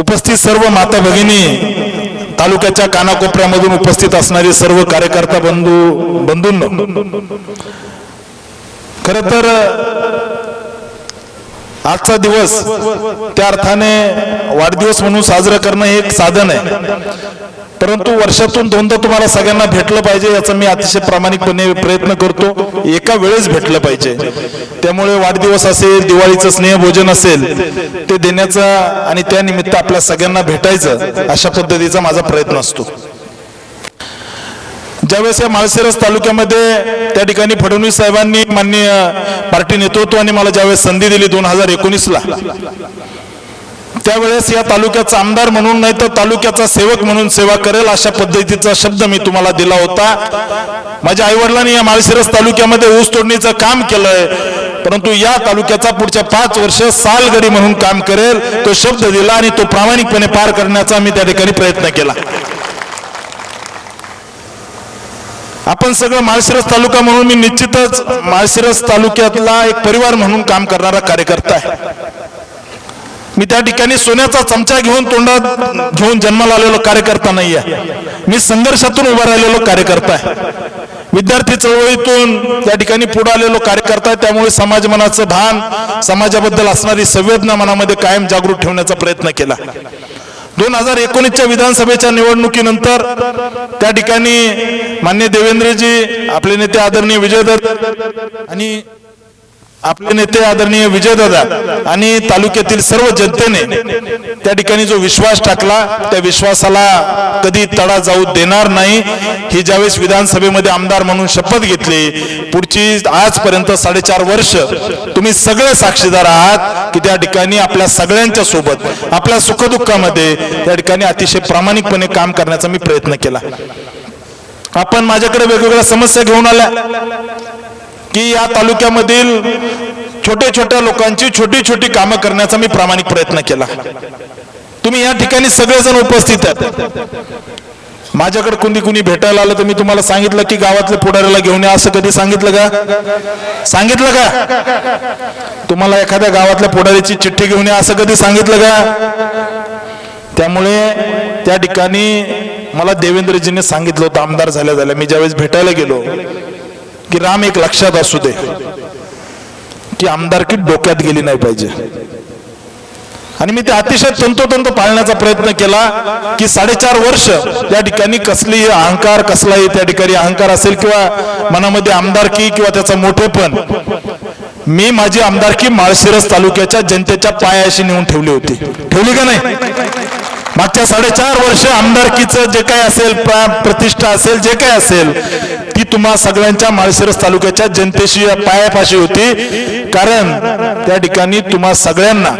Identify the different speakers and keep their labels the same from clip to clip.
Speaker 1: उपस्थित सर्व माता भगिनी तालुक्याच्या कानाकोपऱ्यामधून उपस्थित असणारे सर्व कार्यकर्ता बंधू बंधूंनो. खर तर आजचा दिवस त्या अर्थाने वाढदिवस म्हणून साजरं करणं हे एक साधन आहे. परंतु वर्षातून दोनदा तुम्हाला सगळ्यांना भेटलं पाहिजे याचा मी अतिशय प्रामाणिकपणे प्रयत्न करतो. एका वेळेस भेटलं पाहिजे. त्यामुळे वाढदिवस असेल दिवाळीचं स्नेहभोजन असेल ते देण्याचा आणि त्या निमित्त आपल्या सगळ्यांना भेटायचं अशा पद्धतीचा माझा प्रयत्न असतो. ज्यावेळेस या माळशिरस तालुक्यामध्ये त्या ठिकाणी फडणवीस साहेबांनी माननीय पार्टी नेतृत्वाने मला ज्यावेळेस संधी दिली दोन हजार एकोणीसला त्यावेळेस या तालुक्याचा आमदार म्हणून नाही तर तालुक्याचा सेवक म्हणून सेवा करेल अशा पद्धतीचा शब्द मी तुम्हाला दिला होता. माझ्या आईवडिलांनी या माळशिरस तालुक्यामध्ये ऊस तोडणीचं काम केलंय. परंतु या तालुक्याचा पुढच्या पाच वर्ष सालगडी म्हणून काम करेल. तो शब्द दिला आणि तो प्रामाणिकपणे पार करण्याचा मी त्या ठिकाणी प्रयत्न केला. आपण सगळं माळशिरस तालुका म्हणून मी निश्चितच माळशिरस तालुक्यातला एक परिवार म्हणून काम करणारा कार्यकर्ता आहे. मी त्या ठिकाणी सोन्याचा चमचा घेऊन तोंडात घेऊन जन्माला आलेलो कार्यकर्ता नाही आहे मी संघर्षातून उभा राहिलेलो कार्यकर्ता आहे. विद्यार्थी चळवळीतून त्या ठिकाणी पुढे आलेलो कार्यकर्ता आहे. त्यामुळे समाज मनाचं भान समाजाबद्दल असणारी संवेदना मनामध्ये कायम जागृत ठेवण्याचा प्रयत्न केला. दोन हजार एकोणीसच्या विधानसभेच्या निवडणुकीनंतर त्या ठिकाणी मान्य देवेंद्रजी आपले नेते आदरणीय विजयदत्त आणि आपले नेते आदरणीय विजयदादा आणि तालुक्यातील सर्व जनतेने त्या ठिकाणी जो विश्वास टाकला त्या विश्वासाला कधी तडा जाऊ देणार नाही. ही ज्यावेळेस विधानसभेमध्ये आमदार म्हणून शपथ घेतली पुढची आजपर्यंत साडेचार वर्ष तुम्ही सगळे साक्षीदार आहात की त्या ठिकाणी आपल्या सगळ्यांच्या सोबत आपल्या सुखदुःखामध्ये त्या ठिकाणी अतिशय प्रामाणिकपणे काम करण्याचा मी प्रयत्न केला. आपण माझ्याकडे वेगवेगळ्या समस्या घेऊन आल्या. की या तालुक्यामधील छोट्या छोट्या लोकांची छोटी छोटी कामं करण्याचा मी प्रामाणिक प्रयत्न केला. तुम्ही या ठिकाणी सगळेजण उपस्थित आहेत. माझ्याकडे कुणी कुणी भेटायला आलं तर मी तुम्हाला सांगितलं की गावातल्या पुढाऱ्याला घेऊन या असं कधी सांगितलं का? सांगितलं का? तुम्हाला एखाद्या गावातल्या पुढाऱ्याची चिठ्ठी घेऊन या असं कधी सांगितलं का? त्यामुळे त्या ठिकाणी मला देवेंद्रजीने सांगितलं होतं आमदार झाल्या झाल्या. मी ज्यावेळेस भेटायला गेलो की राम एक लक्षात असू दे की आमदारकी डोक्यात गेली नाही पाहिजे. आणि मी ते अतिशय तंतोतंत पाळण्याचा प्रयत्न केला की साडेचार वर्ष त्या ठिकाणी कसली अहंकार कसलाही त्या ठिकाणी अहंकार असेल किंवा मनामध्ये आमदारकी किंवा त्याचा मोठेपण मी माझी आमदारकी माळशिरस तालुक्याच्या जनतेच्या पायाशी नेऊन ठेवली होती. ठेवली का नाही? मागच्या साडेचार वर्ष आमदारकीचं जे काय असेल प्रतिष्ठा असेल जे काय असेल तुम्हा सगळ्यांच्या माळशिरस तालुक्याच्या जनतेशी पायापाशी होती. कारण त्या ठिकाणी तुम्हा सगळ्यांना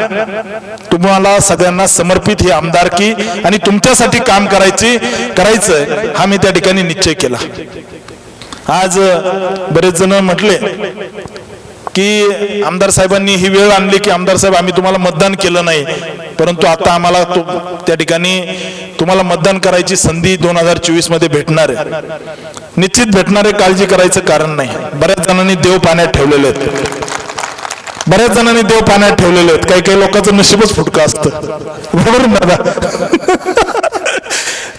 Speaker 1: तुम्हाला सगळ्यांना समर्पित ही आमदारकी आणि तुमच्यासाठी काम करायची करायचं हा मी त्या ठिकाणी निश्चय केला. आज बरेच जण म्हटले की आमदार साहेबांनी ही वेळ आणली की आमदार साहेब आम्ही तुम्हाला मतदान केलं नाही. परंतु आता आम्हाला त्या ठिकाणी तुम्हाला मतदान करायची संधी दोन हजार चोवीसमध्ये भेटणार आहे. निश्चित भेटणार आहे काळजी करायचं कारण नाही. बऱ्याच जणांनी देव पाण्यात ठेवलेले आहेत. बऱ्याच जणांनी देव पाण्यात ठेवलेले आहेत. काही काही लोकांचं नशीबच फुटकं असतं. बरोबर दादा?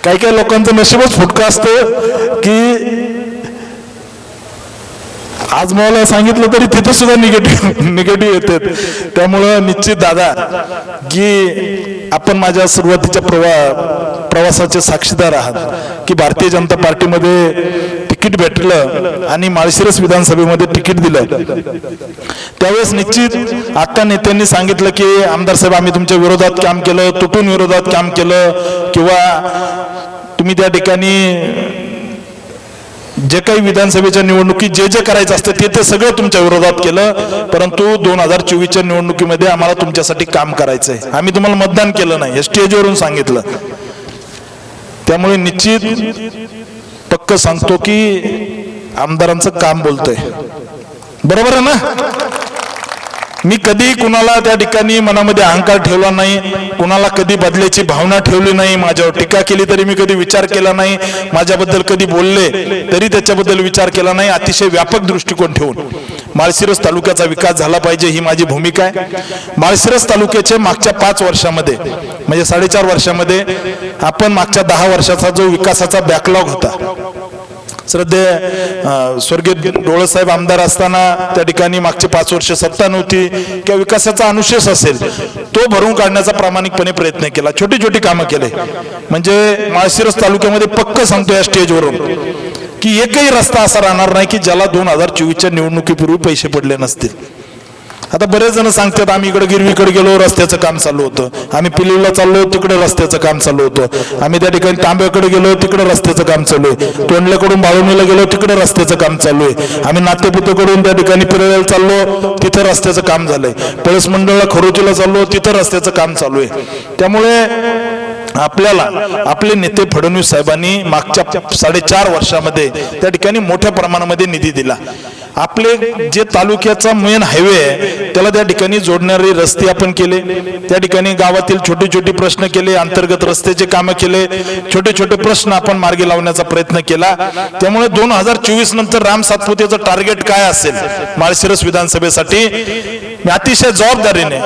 Speaker 1: काही काही लोकांचं नशीबच फुटकं असतं की आज मला सांगितलं तरी तिथे सुद्धा निगेटिव्ह निगेटिव्ह येते. त्यामुळं निश्चित दादा की आपण माझ्या सुरुवातीच्या प्रवा प्रवासाचे साक्षीदार आहात की भारतीय जनता पार्टीमध्ये तिकीट भेटलं आणि माळशिरस विधानसभेमध्ये तिकीट दिलं. त्यावेळेस निश्चित आता नेत्यांनी सांगितलं की आमदार साहेब आम्ही तुमच्या विरोधात काम केलं तुटून विरोधात काम केलं किंवा तुम्ही त्या ठिकाणी जे काही विधानसभेच्या निवडणुकीत जे जे करायचं असतं ते ते सगळं तुमच्या विरोधात केलं. परंतु दोन हजार चोवीसच्या निवडणुकीमध्ये आम्हाला तुमच्यासाठी काम करायचंय. आम्ही तुम्हाला मतदान केलं नाही हे स्टेजवरून सांगितलं. त्यामुळे निश्चित पक्क सांगतो की आमदारांचं काम बोलतंय. बरोबर आहे ना? मी कधी कुणाला त्या ठिकाणी मनामध्ये अहंकार ठेवला नाही कुणाला कधी बदल्याची भावना ठेवली नाही माझ्यावर टीका केली तरी मी कधी विचार केला नाही माझ्याबद्दल कधी बोलले तरी त्याच्याबद्दल विचार केला नाही अतिशय व्यापक दृष्टिकोन ठेवून. माळशिरस तालुक्याचा विकास झाला पाहिजे ही माझी भूमिका आहे. माळशिरस तालुक्याचे मागच्या पाच वर्षामध्ये म्हणजे साडेचार वर्षामध्ये आपण मागच्या दहा वर्षाचा जो विकासाचा बॅकलॉग होता श्रद्धे स्वर्गीय डोळसाहेब आमदार असताना त्या ठिकाणी मागची पाच वर्ष सत्ता नव्हती किंवा विकासाचा अनुशेष असेल तो भरून काढण्याचा प्रामाणिकपणे प्रयत्न केला. छोटी छोटी कामं केले. म्हणजे माळशिरस तालुक्यामध्ये पक्क सांगतो या स्टेजवरून की एकही रस्ता असा राहणार नाही की ज्याला दोन हजार चोवीसच्या निवडणुकीपूर्वी पैसे पडले नसतील. आता बरेच जण सांगतात आम्ही इकडे गिरवीकडे गेलो रस्त्याचं काम चालू होतं. आम्ही पिलीला चाललो तिकडे रस्त्याचं काम चालू होतं. आम्ही त्या ठिकाणी तांब्याकडे गेलो तिकडे रस्त्याचं काम चालू आहे. तोंडल्याकडून बाळवणीला गेलो तिकडे रस्त्याचं काम चालू आहे. आम्ही नातेपुतेकडून त्या ठिकाणी पिरळ्याला चाललो तिथं रस्त्याचं काम झालंय. पळस मंडळला खरोचीला चाललो तिथं रस्त्याचं काम चालू आहे. त्यामुळे आपल्याला आपले नेते फडणवीस साहेबांनी मागच्या साडेचार वर्षामध्ये त्या ठिकाणी मोठ्या प्रमाणामध्ये निधी दिला. आपले जे तालुक्याचा मेन हायवे आहे त्याला त्या ठिकाणी जोडणारे रस्ते आपण केले. त्या ठिकाणी गावातील छोटे छोटे प्रश्न केले अंतर्गत रस्त्याचे कामं केले. छोटे छोटे प्रश्न आपण मार्गी लावण्याचा प्रयत्न केला. त्यामुळे दोन हजार चोवीस नंतर राम सातपुतेचं टार्गेट काय असेल? माळशिरस विधानसभेसाठी. मी अतिशय जबाबदारीने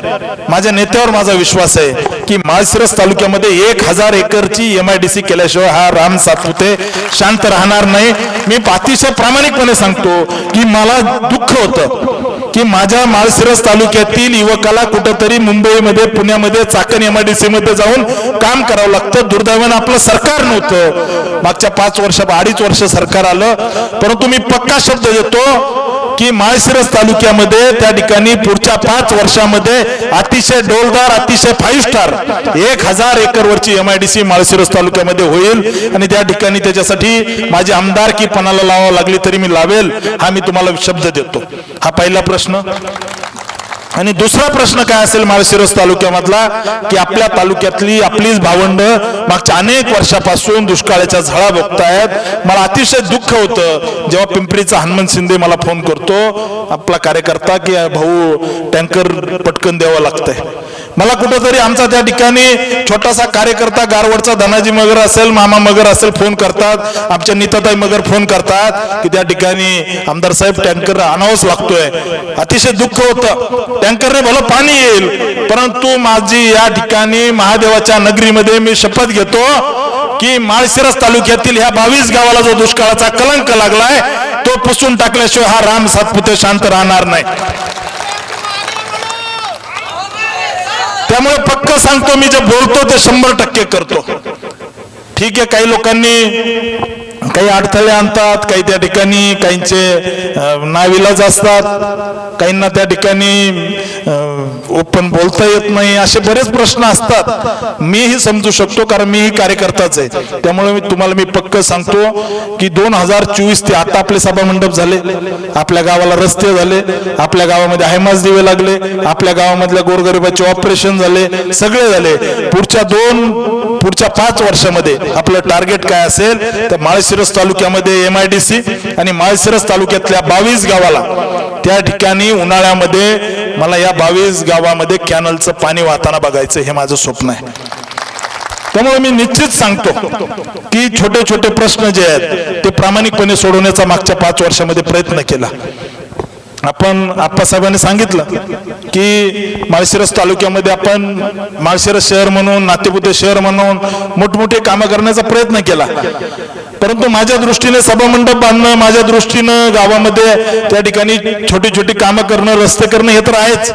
Speaker 1: माझ्या नेत्यावर माझा विश्वास आहे की माळशिरस तालुक्यामध्ये एक हजार एकरची एम आय डी सी केल्याशिवाय हा राम सातपुते शांत राहणार नाही. मी अतिशय प्रामाणिकपणे सांगतो की मला दुःख होतं की माझ्या माळशिरस तालुक्यातील युवकाला कुठंतरी मुंबईमध्ये पुण्यामध्ये Chakan M I D C मध्ये जाऊन काम करावं लागतं. दुर्दैवानं आपलं सरकार नव्हतं. मागच्या पाच वर्ष अडीच वर्ष सरकार आलं. परंतु मी पक्का शब्द देतो की माळशिरस तालुक्यामध्ये त्या ठिकाणी पुढच्या पाच वर्षामध्ये अतिशय डोलदार अतिशय फाईव्ह स्टार एक हजार एकरवरची M I D C Malshiras तालुक्यामध्ये होईल. आणि त्या ठिकाणी त्याच्यासाठी माझी आमदार की पणाला लावावं लागली तरी मी लावेल हा मी तुम्हाला शब्द देतो. हा पहिला प्रश्न. आणि दुसरा प्रश्न काय असेल माळशिरस तालुक्यामधला की आपल्या तालुक्यातली आपलीच भावंड मागच्या अनेक वर्षापासून दुष्काळाच्या झळा बघतायत. मला अतिशय दुःख होतं जेव्हा पिंपरीचा हनुमंत शिंदे मला फोन करतो आपला कार्यकर्ता की भाऊ टँकर पटकन द्यावं लागतंय. मला कुठंतरी आमचा त्या ठिकाणी छोटासा कार्यकर्ता गारवडचा धनाजी मगर असेल मामा मगर असेल फोन करतात. आमच्या नीताताई मगर फोन करतात की त्या ठिकाणी आमदार साहेब टँकर आणावंच लागतोय. अतिशय दुःख होतं. टँकरने भलं पाणी येईल. परंतु माझी या ठिकाणी महादेवाच्या नगरीमध्ये मी शपथ घेतो की माळशिरस तालुक्यातील ह्या बावीस गावाला जो दुष्काळाचा कलंक लागलाय तो पुसून टाकल्याशिवाय हा राम सातपुते शांत राहणार नाही. त्यामुळे पक्क सांगतो मी जे बोलतो ते शंभर टक्के करतो. ठीक आहे काही लोकांनी काही अडथळे आणतात काही त्या ठिकाणी काहींचे नाविलाज असतात काहींना त्या ठिकाणी ओपन बोलता येत नाही असे बरेच प्रश्न असतात. मीही समजू शकतो कारण मीही कार्यकर्ताच आहे. त्यामुळे मी तुम्हाला मी पक्क सांगतो की दोन हजार चोवीस ते आता आपले सभा मंडप झाले. आपल्या गावाला रस्ते झाले. आपल्या गावामध्ये हायमास दिवे लागले. आपल्या गावामधल्या गोरगरिबाचे ऑपरेशन झाले. सगळे झाले. पुढच्या दोन पुढच्या पाच वर्षामध्ये आपलं टार्गेट काय असेल तर माळशिरस तालुक्यामध्ये एम आय डी सी आणि माळशिरस तालुक्यातल्या बावीस गावाला त्या ठिकाणी उन्हाळ्यामध्ये मला या बावीस गावामध्ये कॅनलचं पाणी वाहताना बघायचं हे माझं स्वप्न आहे. त्यामुळे मी निश्चित सांगतो की छोटे छोटे प्रश्न जे आहेत ते प्रामाणिकपणे सोडवण्याचा मागच्या पाच वर्षामध्ये प्रयत्न केला. आपण आप्पासाहेबांनी सांगितलं की माळशिरस तालुक्यामध्ये आपण माळशिरस शहर म्हणून नातेपुते शहर म्हणून मोठमोठे कामं करण्याचा प्रयत्न केला. परंतु माझ्या दृष्टीने सभामंडप बांधणं माझ्या दृष्टीनं गावामध्ये त्या ठिकाणी छोटी छोटी कामं करणं रस्ते करणं हे तर आहेच.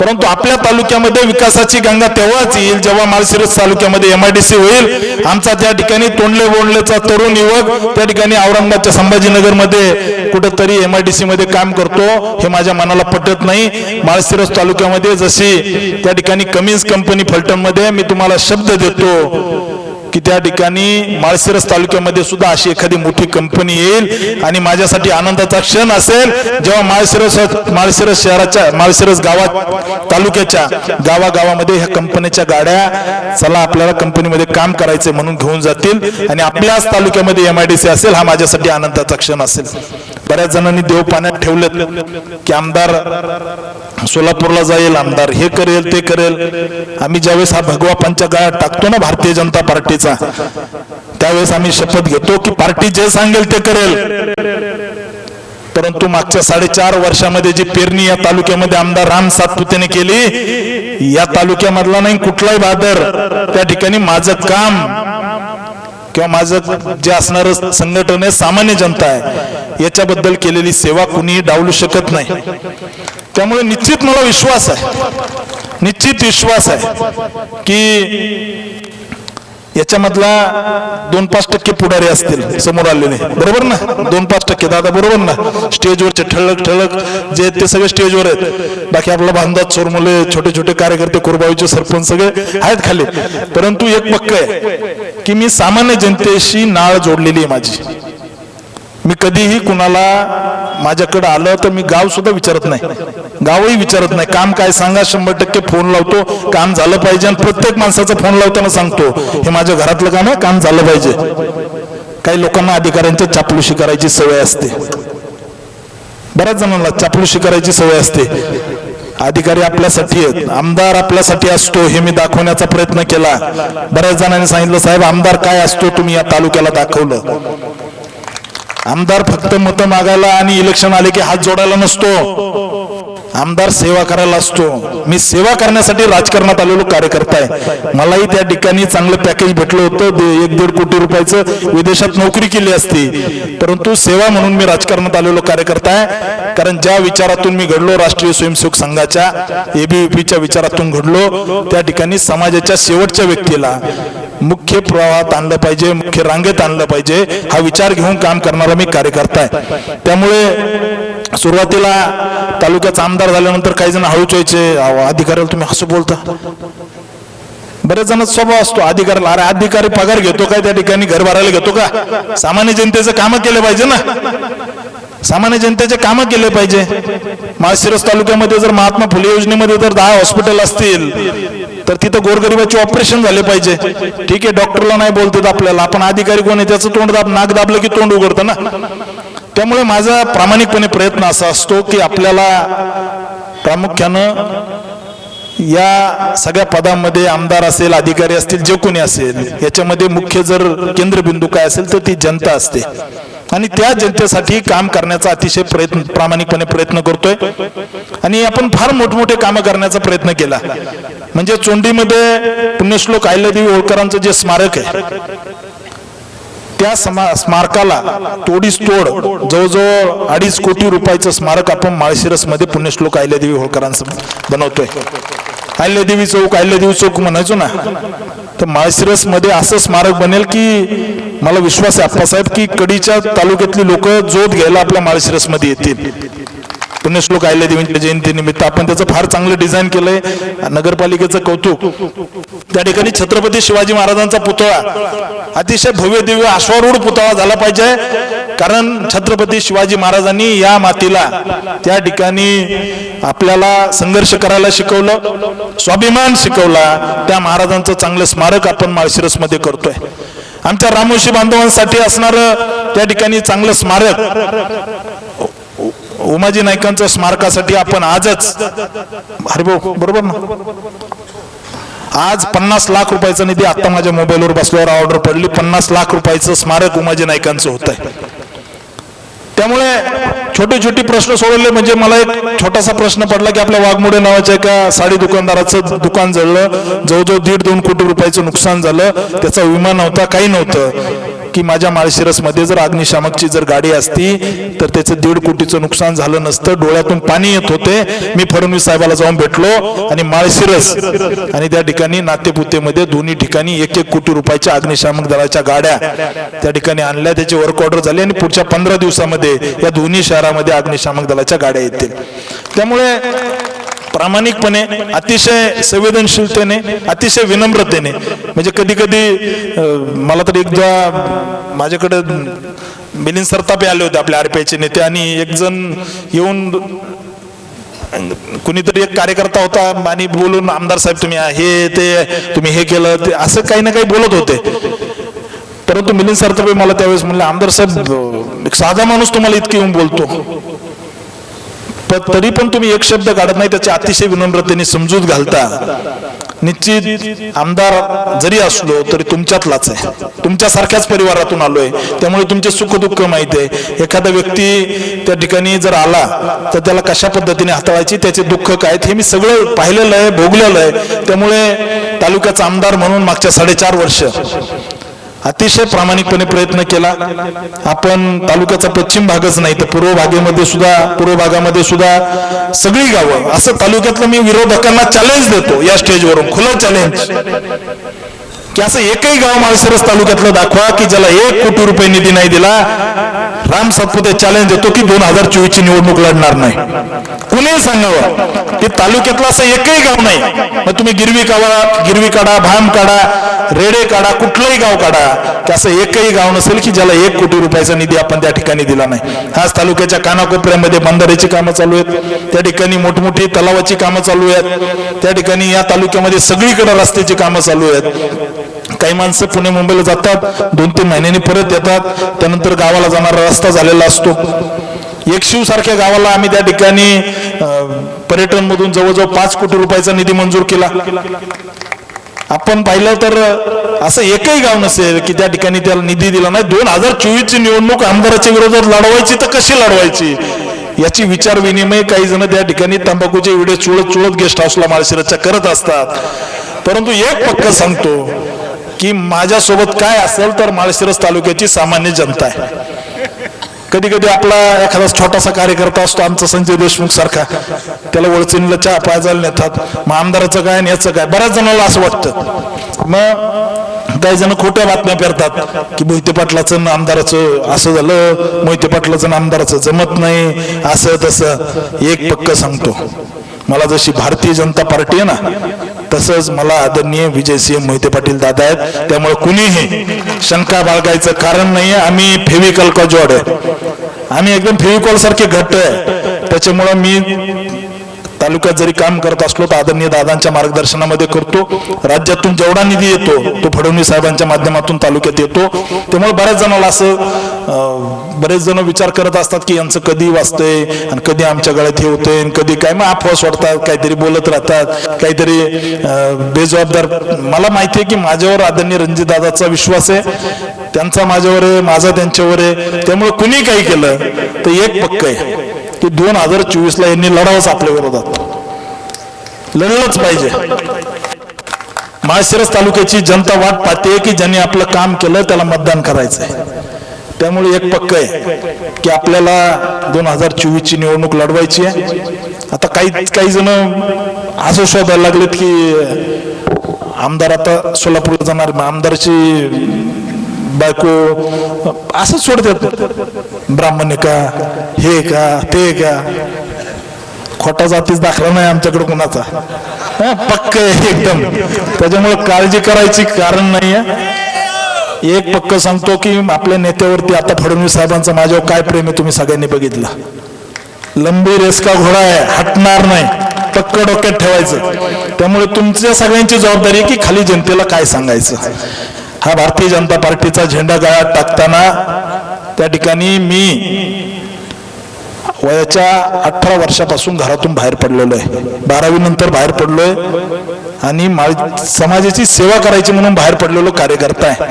Speaker 1: परंतु आपल्या तालुक्यामध्ये विकासाची गंगा तेव्हाच येईल जेव्हा माळशिरस तालुक्यामध्ये एमआयडीसी होईल. आमचा त्या ठिकाणी तोंडले बोंडलेचा तरुण युवक त्या ठिकाणी औरंगाबादच्या संभाजीनगरमध्ये कुठंतरी एमआयडीसी मध्ये काम करतो. हे माझ्या मनाला पटत नाही. माळशिरस तालुक्यामध्ये जशी त्या ठिकाणी कमीज कंपनी फलटणमध्ये मी तुम्हाला शब्द देतो. की त्या ठिकाणी माळशिरस तालुक्यामध्ये सुद्धा अशी एखादी मोठी कंपनी येईल आणि माझ्यासाठी आनंदाचा क्षण असेल. जेव्हा माळशिरस माळशिरस शहराच्या माळशिरस गावात तालुक्याच्या गावागावामध्ये ह्या कंपनीच्या गाड्या चला आपल्याला कंपनीमध्ये काम करायचे म्हणून घेऊन जातील. आणि आपल्याच तालुक्यामध्ये एमआयडीसी असेल हा माझ्यासाठी आनंदाचा क्षण असेल. बऱ्याच जणांनी देव पाण्यात ठेवलेत की आमदार सोलापूरला जाईल आमदार हे करेल ते करेल. आम्ही ज्यावेळेस हा भगवा पंचा गाळ्यात टाकतो ना भारतीय जनता पार्टीचा त्यावेळेस आम्ही शपथ घेतो की पार्टी जे सांगेल ते करेल. परंतु मागच्या साडेचार वर्षामध्ये जी पेरणी या तालुक्यामध्ये आमदार राम सातपुतेने केली या तालुक्यामधला नाही कुठलाही बादर त्या ठिकाणी माझं काम किंवा माझं जे असणार संघटन आहे सामान्य जनता आहे याच्याबद्दल केलेली सेवा कुणीही डावलू शकत नाही. त्यामुळे निश्चित मला विश्वास आहे. निश्चित विश्वास आहे की याच्यामधला दोन पाच टक्के पुढारी असतील समोर आलेले. बरोबर ना? दोन पाच टक्के. दादा बरोबर ना? स्टेजवरचे ठळक ठळक जे आहेत ते सगळे स्टेजवर आहेत. बाकी आपला बांधात चोरमुले छोटे छोटे कार्यकर्ते कुरबावीचे सरपंच सगळे आहेत खाली. परंतु एक पक्क आहे की मी सामान्य जनतेशी नाळ जोडलेली आहे माझी. मी कधीही कुणाला माझ्याकडे आलं तर मी गाव सुद्धा विचारत नाही. गावही विचारत नाही. काम काय सांगा शंभर टक्के फोन लावतो. काम झालं पाहिजे आणि प्रत्येक माणसाचा फोन लावताना सांगतो. हे माझ्या घरातलं काम आहे काम झालं पाहिजे. काही लोकांना अधिकाऱ्यांच्या चापलुशी करायची सवय असते. बऱ्याच जणांना चापलुशी करायची सवय असते. अधिकारी आपल्यासाठी आहेत. आमदार आपल्यासाठी असतो हे मी दाखवण्याचा प्रयत्न केला. बऱ्याच जणांनी सांगितलं साहेब आमदार काय असतो तुम्ही या तालुक्याला दाखवलं. आमदार फक्त मतं मागायला आणि इलेक्शन आले की हात जोडायला नसतो. आमदार सेवा करायला असतो. मी सेवा करण्यासाठी राजकारणात आलेलो कार्यकर्ता आहे. मलाही त्या ठिकाणी चांगलं पॅकेज भेटलं होतं. एक दीड कोटी रुपयाचं विदेशात नोकरी केली असती. परंतु सेवा म्हणून मी राजकारणात आलेलो कार्यकर्ता आहे. कारण ज्या विचारातून मी घडलो राष्ट्रीय स्वयंसेवक संघाच्या एबीव्हीपीच्या विचारातून घडलो त्या ठिकाणी समाजाच्या शेवटच्या व्यक्तीला मुख्य प्रवाहात आणलं पाहिजे मुख्य रांगेत आणलं पाहिजे हा विचार घेऊन काम करणारा मी कार्यकर्ता आहे. त्यामुळे सुरुवातीला तालुक्याचा आमदार झाल्यानंतर काही जण हळूच व्हायचे अधिकाऱ्याला तुम्ही हसू बोलता? बरेच जण स्वभाव असतो अधिकाऱ्याला अरे अधिकारी पगार घेतो काय त्या ठिकाणी? घर भरायला घेतो का? सामान्य जनतेचं कामं केले पाहिजे ना. सामान्य जनतेचे कामं केले पाहिजे. माळशिरस तालुक्यामध्ये जर महात्मा फुले योजनेमध्ये जर दहा हॉस्पिटल असतील तर तिथं गोरगरिबाचे ऑपरेशन झाले पाहिजे. ठीक आहे डॉक्टरला नाही बोलतात आपल्याला. आपण अधिकारी कोण आहे त्याचं तोंड दाब नाक दाबलं की तोंड उघडतं ना? त्यामुळे माझा प्रामाणिकपणे प्रयत्न असा असतो की आपल्याला प्रामुख्यानं या सगळ्या पदामध्ये आमदार असेल अधिकारी असतील जे कोणी असेल याच्यामध्ये मुख्य जर केंद्रबिंदू काय असेल तर ती जनता असते. आणि त्या जनतेसाठी काम करण्याचा अतिशय प्रयत्न प्रामाणिकपणे प्रयत्न करतोय. आणि आपण फार मोठमोठे कामं करण्याचा प्रयत्न केला. म्हणजे चोंडीमध्ये पुण्यश्लोक आयलदेवी होळकरांचं जे स्मारक आहे त्या समा स्मारकाला तोडीस तोड जवळजवळ अडीच कोटी रुपयाचं स्मारक आपण माळशिरसमध्ये पुण्यश्लोक अहिल्यादेवी होळकरांचं बनवतोय. अहिल्यादेवी चौक अहिल्यादेवी चौक म्हणायचो ना? तर माळशिरसमध्ये असं स्मारक बनेल की मला विश्वास आहे आप्पासाहेब की कडीच्या तालुक्यातली लोक जोत घ्यायला आपल्या माळशिरसमध्ये येतील. पुण्यश्लोक अहिल्यादेवींच्या जयंतीनिमित्त आपण त्याचं फार चांगलं डिझाईन केलंय. नगरपालिकेचं कौतुक. त्या ठिकाणी छत्रपती शिवाजी महाराजांचा पुतळा. अतिशय भव्य दिव्य अश्वारूढ पुतळा झाला पाहिजे. कारण छत्रपती शिवाजी महाराजांनी या मातीला त्या ठिकाणी आपल्याला संघर्ष करायला शिकवलं स्वाभिमान शिकवला. त्या महाराजांचं चांगलं स्मारक आपण माळशिरसमध्ये करतोय. आमच्या रामोशी बांधवांसाठी असणारं त्या ठिकाणी चांगलं स्मारक उमाजी नाईकांच्या स्मारकासाठी आपण आजच हरिभाऊ बरोबर ना? आज पन्नास लाख रुपयाचा निधी आता माझ्या मोबाईलवर बसल्यावर ऑर्डर पडली. पन्नास लाख रुपयाचं स्मारक उमाजी नाईकांचं होत आहे त्यामुळे छोटे छोटे प्रश्न सोडवले म्हणजे मला एक छोटासा प्रश्न पडला की आपल्या वाघमोडे नावाच्या एका साडी दुकानदाराचं दुकान जळलं. जवळजवळ दीड दोन कोटी रुपयाचं नुकसान झालं. त्याचा विमा नव्हता काही नव्हतं. की माझ्या माळशिरसमध्ये जर अग्निशामकची जर गाडी असती तर त्याचं दीड कोटीचं नुकसान झालं नसतं. डोळ्यातून पाणी येत होते. मी फडणवीस साहेबाला जाऊन भेटलो आणि माळशिरस आणि त्या ठिकाणी नातेपुतेमध्ये दोन्ही ठिकाणी एक एक कोटी रुपयाच्या अग्निशामक दलाच्या गाड्या त्या ठिकाणी आणल्या. त्याची वर्क ऑर्डर झाली आणि पुढच्या पंधरा दिवसामध्ये या दोन्ही शहरामध्ये अग्निशामक दलाच्या गाड्या येतील. त्यामुळे प्रामाणिकपणे अतिशय संवेदनशीलतेने अतिशय विनम्रतेने. म्हणजे कधी कधी मला तर एकदा माझ्याकडे मिलिंद सरतापे आले होते आपल्या आरपीआयचे नेते आणि एक जण येऊन कुणीतरी एक कार्यकर्ता होता आणि बोलून आमदार साहेब तुम्ही हे ते तुम्ही हे केलं. ते असं काही ना काही बोलत होते. परंतु मिलिंद सरतापे मला त्यावेळेस म्हणले आमदार साहेब एक साधा माणूस तुम्हाला इतके येऊन बोलतो. पण तरी पण तुम्ही एक शब्द काढत नाही त्याची अतिशय विनम्रतेने समजूत घालता. निश्चित आमदार जरी असलो तरी तुमच्यातलाच आहे. तुमच्यासारख्याच परिवारातून आलोय. त्यामुळे तुमचे सुख दुःख माहिती आहे. एखादा व्यक्ती त्या ठिकाणी जर आला तर त्याला कशा पद्धतीने हाताळायची त्याचे दुःख काय आहेत हे मी सगळं पाहिलेलं आहे भोगलेलं आहे. त्यामुळे तालुक्याचा आमदार म्हणून मागच्या साडेचार वर्ष अतिशय प्रामाणिकपणे प्रयत्न केला. आपण तालुक्याचा पश्चिम भागच नाही तर पूर्व भागेमध्ये सुद्धा पूर्व भागामध्ये सुद्धा सगळी गावं असं तालुक्यातलं मी विरोधकांना चॅलेंज देतो या स्टेजवरून खुलं चॅलेंज की असं एकही गाव माळशिरस तालुक्यातलं दाखवा की ज्याला एक कोटी रुपये निधी नाही दिला राम सातपुते चॅलेंज देतो की दोन हजार चोवीस ची निवडणूक लढणार नाही. कुणीही सांगावं? की तालुक्यातलं असं एकही गाव नाही. मग तुम्ही गिरवी काढा गिरवी काढा भाम काढा रेडे काढा कुठलंही गाव काढा की असं एकही गाव नसेल की ज्याला एक कोटी रुपयाचा निधी आपण त्या ठिकाणी दिला नाही. आज तालुक्याच्या कानाकोपऱ्यामध्ये बंधाऱ्याची कामं चालू आहेत. त्या ठिकाणी मोठमोठी तलावाची कामं चालू आहेत. त्या ठिकाणी या तालुक्यामध्ये सगळीकडे रस्त्याची कामं चालू आहेत. काही माणसं पुणे मुंबईला जातात. दोन तीन महिन्यांनी परत येतात. त्यानंतर गावाला जाणारा रस्ता झालेला असतो. एकशिव सारख्या गावाला आम्ही त्या ठिकाणी पर्यटन मधून जवळजवळ पाच कोटी रुपयाचा निधी मंजूर केला. आपण पाहिलं तर असं एकही गाव नसेल की त्या ठिकाणी त्याला निधी दिला नाही. दोन हजार चोवीस ची निवडणूक आमदाराच्या विरोधात लढवायची तर कशी लढवायची? याची विचार विनिमय काही जण त्या ठिकाणी तंबाखूचे व्हिडिओ चुळत चुळत गेस्ट हाऊसला माळशिरसच्या करत असतात. परंतु एक पक्क सांगतो की माझ्यासोबत काय असेल तर माळशिरस तालुक्याची सामान्य जनता आहे. कधी कधी आपला एखादा छोटासा कार्यकर्ता असतो आमचा संजय देशमुख सारखा. त्याला वळचणीला चहा पाजायला नेतात. मग आमदाराचं काय आणि याचं काय? बऱ्याच जणांना असं वाटतं. मग काही जण खोट्या बातम्या पेरतात की मोहिते पाटलाचं आमदाराचं असं झालं मोहिते पाटलाचं आमदाराचं जमत नाही असं तसं. एक पक्क सांगतो. मला जशी भारतीय जनता पार्टी आहे ना तसंच मला आदरणीय विजयसिंह मोहिते पाटील दादा आहेत. त्यामुळे कुणीही शंका बाळगायचं कारण नाहीये. आम्ही फेविकल का जोड आहे? आम्ही एकदम फेविकॉल सारखे घट्ट आहे. त्याच्यामुळं मी तालुक्यात जरी काम करत असलो तर आदरणीय दादांच्या मार्गदर्शनामध्ये करतो. राज्यातून जेवढा निधी येतो तो फडणवीस साहेबांच्या माध्यमातून तालुक्यात येतो. त्यामुळे बऱ्याच जणांना असं बरेच जण विचार करत असतात की यांचं कधी वाचतंय आणि कधी आमच्या गळ्यात हे होतंय आणि कधी काय मग अफवास वाटतात काहीतरी बोलत राहतात काहीतरी बेजबाबदार. मला माहिती आहे की माझ्यावर आदरणीय रणजित दादाचा विश्वास आहे त्यांचा माझ्यावर आहे माझा त्यांच्यावर आहे त्यामुळे कुणी काही केलं तर एक पक्क आहे की दोन हजार चोवीसला यांनी लढावंच आपल्या विरोधात. लढलंच पाहिजे. माळशिरस तालुक्याची जनता वाट पाहते की ज्यांनी आपलं काम केलं त्याला मतदान करायचंय. त्यामुळे एक पक्क आहे की आपल्याला दोन हजार चोवीसची निवडणूक लढवायची आहे. आता काही काही जण असं शोधायला लागलेत की आमदार आता सोलापूरला जाणार मग आमदारची बायको असंच सोडतात. ब्राह्मण का हे का ते का? खोटा जातीच दाखला नाही आमच्याकडे कोणाचा. पक्क आहे एकदम. त्याच्यामुळे काळजी करायची कारण नाही आहे. एक पक्क सांगतो की आपल्या नेत्यावरती आता फडणवीस साहेबांचं माझ्यावर काय प्रेम आहे तुम्ही सगळ्यांनी बघितलं. लंबी रेस का घोडा आहे हटणार नाही पक्क डोक्यात ठेवायचं. त्यामुळे तुमच्या सगळ्यांची जबाबदारी आहे की खाली जनतेला काय सांगायचं. हा भारतीय जनता पार्टीचा झेंडा गळ्यात टाकताना त्या ठिकाणी मी वयाच्या अठरा वर्षापासून घरातून बाहेर पडलेलो आहे. बारावी नंतर बाहेर पडलोय. आणि समाजाची सेवा करायची म्हणून बाहेर पडलेलो कार्यकर्ता आहे.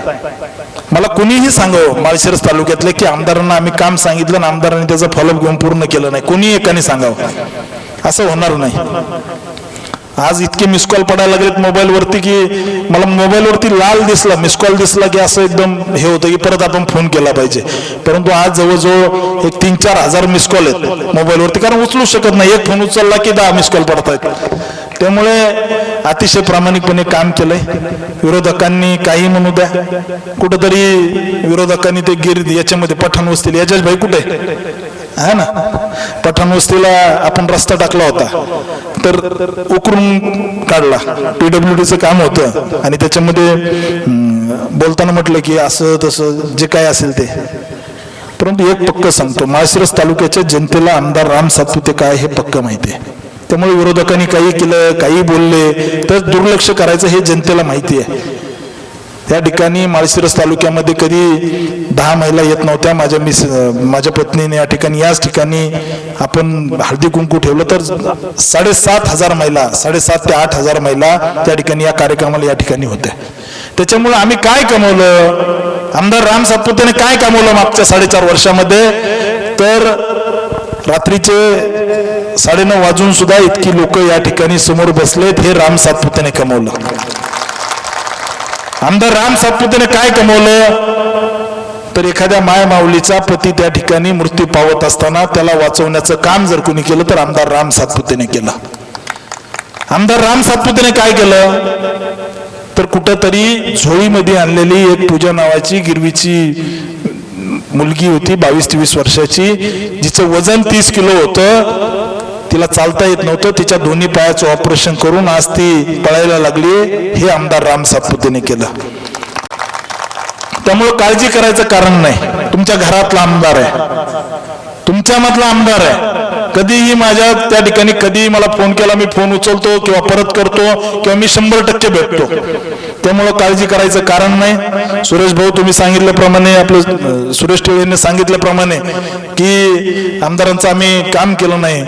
Speaker 1: मला कुणीही सांगावं माळशिरस तालुक्यातले की आमदारांना आम्ही काम सांगितलं आणि आमदारांनी त्याचा फॉलोअप घेऊन पूर्ण केलं नाही. कोणी एकाने सांगावं. असं होणार नाही. आज इतके मिस कॉल पडायला लागलेत मोबाईलवरती की मला मोबाईलवरती लाल दिसला मिस कॉल दिसला की असं एकदम हे होतं की परत आपण फोन केला पाहिजे. परंतु आज जवळजवळ एक तीन चार हजार मिस कॉल आहेत मोबाईलवरती कारण उचलू शकत नाही. एक फोन उचलला की दहा मिस कॉल पडतायत. त्यामुळे अतिशय प्रामाणिकपणे काम केलंय. विरोधकांनी काही म्हणू द्या. कुठंतरी विरोधकांनी ते गिर याच्यामध्ये पठाण वस्तील याच्याच भाई कुठे? आहे ना? पठाण वस्तीला आपण रस्ता टाकला होता. तर उकरून काढला. पीडब्ल्यू डीचं काम होतं. आणि त्याच्यामध्ये बोलताना म्हटलं की असं तसं जे काय असेल ते. परंतु एक पक्क सांगतो. माळशिरस तालुक्याच्या जनतेला आमदार राम सातपुते काय हे पक्क माहिती आहे. त्यामुळे विरोधकांनी काही केलं काही बोलले. तर दुर्लक्ष करायचं हे जनतेला माहिती आहे. त्या ठिकाणी माळशिरस तालुक्यामध्ये कधी दहा महिला येत नव्हत्या. माझ्या मिस माझ्या पत्नीने या ठिकाणी याच ठिकाणी आपण हळदी कुंकू ठेवलं. तर साडेसात हजार महिला साडेसात ते आठ हजार महिला त्या ठिकाणी या कार्यक्रमाला या ठिकाणी होत्या. त्याच्यामुळे आम्ही काय कमवलं? आमदार राम सातपुतेने काय कमवलं मागच्या साडेचार वर्षामध्ये? तर रात्रीचे साडेनऊ वाजून सुद्धा इतकी लोक या ठिकाणी समोर बसलेत. हे राम सातपुतेने कमवलं. आमदार राम सातपुतेने काय कमवलं? तर एखाद्या माय माऊलीचा पती त्या ठिकाणी मृत्यू पावत असताना त्याला वाचवण्याचं काम जर कोणी केलं तर आमदार राम सातपुतेने केलं. आमदार राम सातपुतेने काय केलं? तर कुठंतरी झोळीमध्ये आणलेली एक पूजा नावाची गिरवीची मुलगी होती बावीस तेवीस वर्षाची जिचं वजन तीस किलो होतं. तिला चालता येत नव्हतं. तिच्या दोन्ही पायाचं ऑपरेशन करून आज ती पळायला लागली हे आमदार राम सातपुतेने केलं. त्यामुळं काळजी करायचं कारण नाही. तुमच्या घरातला आमदार आहे. तुमच्या मधला आमदार आहे. कधीही माझ्या त्या ठिकाणी कधीही मला फोन केला मी फोन उचलतो किंवा परत करतो किंवा मी शंभर टक्के भेटतो. त्यामुळं काळजी करायचं कारण नाही. सुरेश भाऊ तुम्ही सांगितल्याप्रमाणे आपलं सुरेश टिळेंनी सांगितल्याप्रमाणे की आमदारांचं आम्ही काम केलं नाही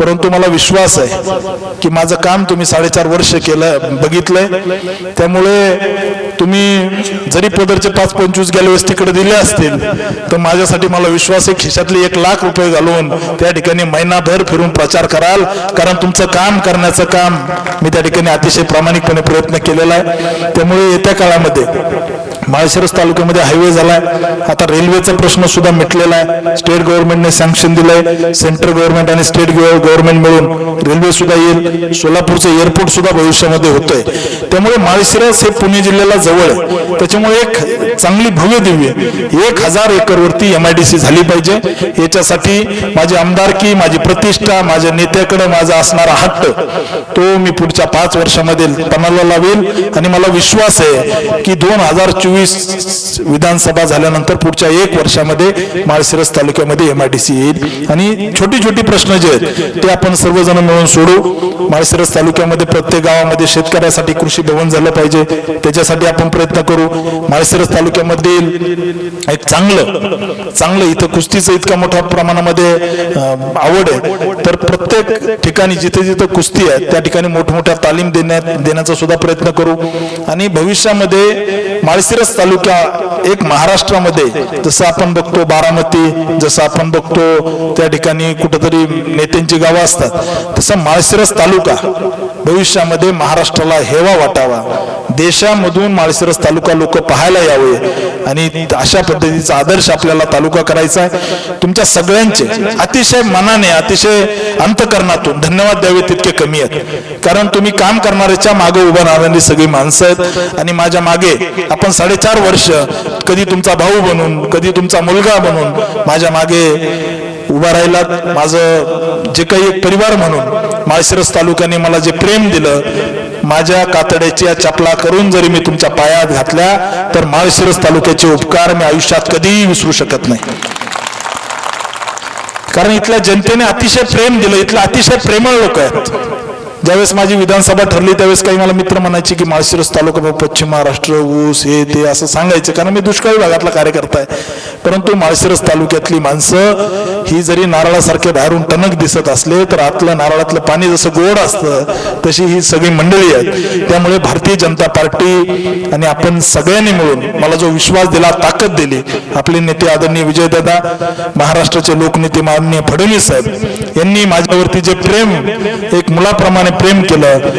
Speaker 1: परंतु मला विश्वास आहे की माझं काम तुम्ही साडेचार वर्ष केलं बघितलंय. त्यामुळे तुम्ही जरी पदरचे पाच पंचवीस गेल्या वेळेस तिकडे दिले असतील तर माझ्यासाठी मला विश्वास आहे खिशातले एक लाख रुपये घालून त्या ठिकाणी महिनाभर फिरून प्रचार कराल कारण तुमचं काम करण्याचं काम मी त्या ठिकाणी अतिशय प्रामाणिकपणे प्रयत्न केलेला आहे. त्यामुळे येत्या काळामध्ये माळशिरस तालुक्यामध्ये हायवे झालाय. आता रेल्वेचा प्रश्न सुद्धा मिटलेला आहे. स्टेट गव्हर्नमेंटने सँक्शन दिलंय. सेंट्रल गव्हर्नमेंट आणि स्टेट गव्हर्नमेंट मिळून रेल्वे सुद्धा येईल. सोलापूरचं एअरपोर्ट सुद्धा भविष्यामध्ये होतंय. त्यामुळे माळशिरस हे पुणे जिल्ह्याला जवळ आहे. त्याच्यामुळे एक चांगली भव्य दिव्य एक हजार एकरवरती एम आय डी सी झाली पाहिजे. याच्यासाठी माझी आमदारकी माझी प्रतिष्ठा माझ्या नेत्याकडे माझा असणारा हट्ट तो मी पुढच्या पाच वर्षामध्ये पणाला लावेल. आणि मला विश्वास आहे की दोन हजार चोवीस विधानसभा झाल्यानंतर पुढच्या एक वर्षामध्ये माळशिरस तालुक्यामध्ये एम आय डी सी येईल. आणि छोटी छोटी प्रश्न जे आहेत ते आपण सर्वजण मिळून सोडू. माळशिरस तालुक्यामध्ये प्रत्येक गावामध्ये शेतकऱ्यासाठी कृषी भवन झालं पाहिजे. त्याच्यासाठी आपण प्रयत्न करू. माळशिरस तालुक्यामध्ये एक चांगलं चांगलं इथं कुस्तीचं इतका मोठ्या प्रमाणामध्ये आवड आहे. तर प्रत्येक ठिकाणी जिथे जिथे कुस्ती आहे त्या ठिकाणी मोठमोठ्या तालीम देण्यात देण्याचा सुद्धा प्रयत्न करू. आणि भविष्यामध्ये माळशिरस तालुका एक महाराष्ट्रामध्ये जसं आपण बघतो बारामती जसं आपण बघतो त्या ठिकाणी कुठंतरी नेत्यांची गावं असतात तसं माळशिरस तालुका भविष्यामध्ये महाराष्ट्राला हेवा वाटावा. देशामधून माळशिरस तालुका लोक पाहायला यावे. आणि अशा पद्धतीचा आदर्श आपल्याला तालुका करायचा आहे. तुमच्या सगळ्यांचे अतिशय मनाने अतिशय अंतकरणातून धन्यवाद द्यावे तितके कमी आहेत. कारण तुम्ही काम करणाऱ्याच्या मागे उभं राहणारी सगळी माणसं आहेत. आणि माझ्या मागे आपण साडेचार वर्ष कधी तुमचा भाऊ बनून कधी तुमचा मुलगा बनून माझ्या मागे उभा राहिला. माझं जे काही एक परिवार म्हणून माळशिरस तालुक्याने मला जे प्रेम दिलं माझ्या कातड्याच्या चपला करून जरी मी तुमच्या पायात घातल्या तर माळशिरस तालुक्याचे उपकार मी आयुष्यात कधीही विसरू शकत नाही. कारण इथल्या जनतेने अतिशय प्रेम दिलं इथलं अतिशय प्रेमळ लोक आहेत. ज्यावेळेस माझी विधानसभा ठरली त्यावेळेस काही मला मित्र म्हणायचे की माळशिरस तालुका बाबा पश्चिम महाराष्ट्र ऊस हे ते असं सांगायचं. कारण मी दुष्काळी भागातला कार्यकर्ता आहे. परंतु माळशिरस तालुक्यातली माणसं ही जरी नारळासारखे बाहेरून टणक दिसत असले तर आतलं नारळातलं पाणी जसं गोड असतं तशी ही सगळी मंडळी आहेत. त्यामुळे भारतीय जनता पार्टी आणि आपण सगळ्यांनी मिळून मला जो विश्वास दिला ताकद दिली आपले नेते आदरणीय विजयदादा महाराष्ट्राचे लोकनेते माननीय फडणवीस साहेब यांनी माझ्यावरती जे प्रेम एक मुलाप्रमाणे प्रेम केलं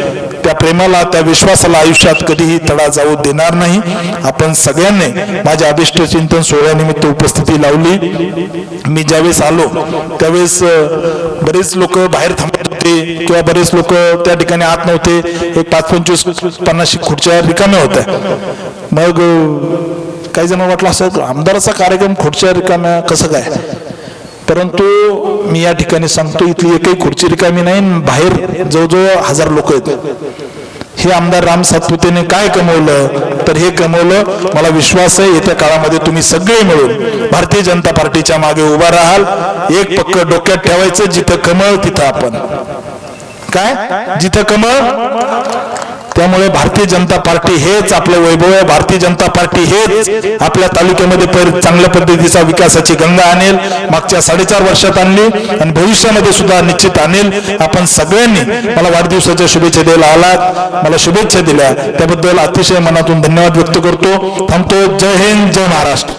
Speaker 1: त्या प्रेमाला त्या विश्वासाला आयुष्यात कधीही तडा जाऊ देणार नाही. आपण सगळ्यांनी माझ्या अभिष्ट चिंतन सोहळ्यानिमित्त उपस्थिती लावली. मी ज्यावेळेस आलो त्यावेळेस बरेच लोक बाहेर थांबत होते किंवा बरेच लोक त्या ठिकाणी आत नव्हते. एक पाच पंचवीस पन्नास खुर्च्या रिकाम्या होत्या. मग काही जण वाटलं असं आमदाराचा कार्यक्रम खुर्च्या रिकाम्या कसं काय? परंतु मी या ठिकाणी सांगतो इथली एकही खुर्ची रिकामी नाही बाहेर जवळजवळ हजार लोक आहेत. हे आमदार राम सातपुतेने काय कमवलं? तर हे कमवलं मला विश्वास आहे येत्या काळामध्ये तुम्ही सगळे मिळून भारतीय जनता पार्टीच्या मागे उभा राहाल. एक पक्क डोक्यात ठेवायचं जिथं कमळ तिथं आपण. काय? जिथं कमळ? त्यामुळे भारतीय जनता पार्टी हेच आपलं वैभव आहे. भारतीय जनता पार्टी हेच आपल्या तालुक्यामध्ये चांगल्या पद्धतीचा विकासाची गंगा आणेल. मागच्या साडेचार वर्षात आणली आणि भविष्यामध्ये सुद्धा निश्चित आणेल. आपण सगळ्यांनी मला वाढदिवसाच्या शुभेच्छा द्यायला आलात. मला शुभेच्छा दिल्या. त्याबद्दल अतिशय मनातून धन्यवाद व्यक्त करतो. थांबतो. जय हिंद जय महाराष्ट्र.